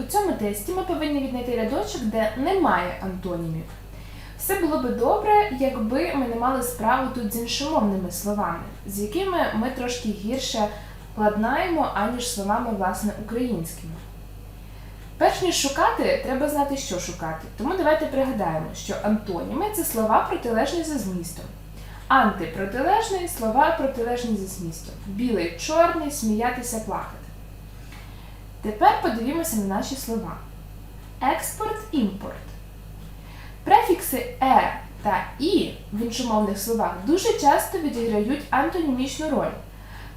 У цьому тесті ми повинні віднайти рядочок, де немає антонімів. Все було би добре, якби ми не мали справу тут з іншомовними словами, з якими ми трошки гірше ладнаємо, аніж словами власне українськими. Перш ніж шукати, треба знати, що шукати. Тому давайте пригадаємо, що антоніми це слова протилежні за змістом. Антипротилежний слова протилежні за змістом. Білий, чорний, сміятися, плакати. Тепер подивімося на наші слова. Експорт, імпорт. Префікси е та і в іншомовних словах дуже часто відіграють антонімічну роль.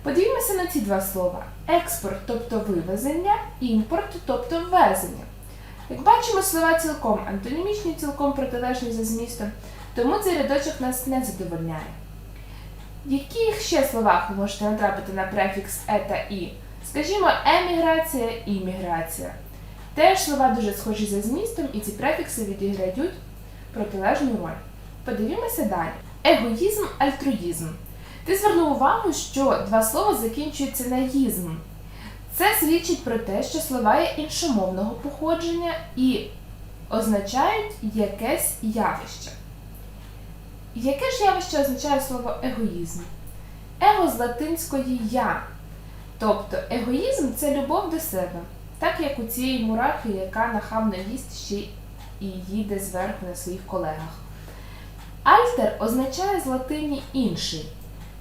Подивімося на ці два слова: експорт, тобто вивезення, імпорт, тобто ввезення. Як бачимо, слова цілком антонімічні, цілком протилежні за змістом, тому цей рядочок нас не задовольняє. В яких ще словах ви можете натрапити на префікс е та і? Скажімо, еміграція, імміграція. Теж слова дуже схожі за змістом, і ці префікси відіграють протилежну роль. Подивімося далі. Егоїзм, альтруїзм. Ти звернув увагу, що два слова закінчуються на їзм. Це свідчить про те, що слова є іншомовного походження і означають якесь явище. Яке ж явище означає слово егоїзм? Его з латинської я. Тобто егоїзм це любов до себе, так як у цієї мурахи, яка нахабно їсть ще і їде зверху на своїх колегах. Альтер означає з латині інший.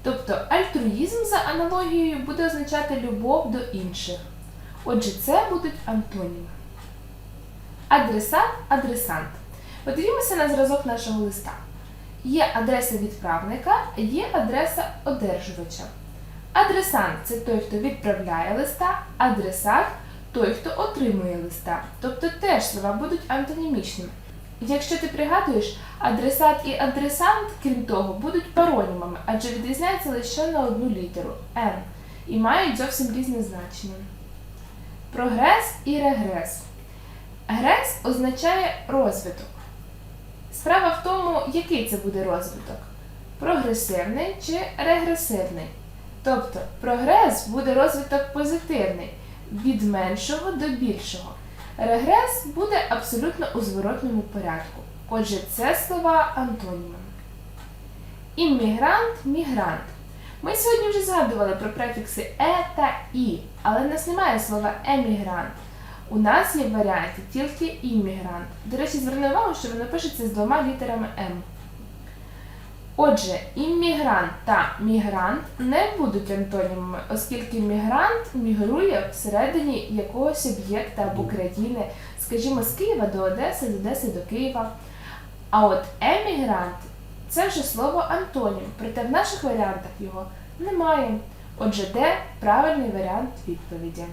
Тобто альтруїзм за аналогією буде означати любов до інших. Отже, це будуть антоніми. Адресат, адресант. Подивімося на зразок нашого листа. Є адреса відправника, є адреса одержувача. Адресант це той, хто відправляє листа, адресат той, хто отримує листа. Тобто теж слова будуть антонімічними. Якщо ти пригадуєш, адресат і адресант, крім того, будуть паронімами, адже відрізняються лише на одну літеру Н і мають зовсім різне значення. Прогрес і регрес. Грес означає розвиток. Справа в тому, який це буде розвиток: прогресивний чи регресивний. Тобто прогрес буде розвиток позитивний від меншого до більшого. Регрес буде абсолютно у зворотньому порядку. Отже, це слова антоніми. Іммігрант, мігрант. Ми сьогодні вже згадували про префікси е та і, але в нас немає слова емігрант. У нас є варіанті тільки іммігрант. До речі, зверни увагу, що воно пишеться з двома літерами М. Отже, іммігрант та мігрант не будуть антонімами, оскільки мігрант мігрує всередині якогось об'єкта або країни, скажімо, з Києва до Одеси, з Одеси до Києва. А от емігрант це вже слово антонім, проте в наших варіантах його немає. Отже, де правильний варіант відповіді?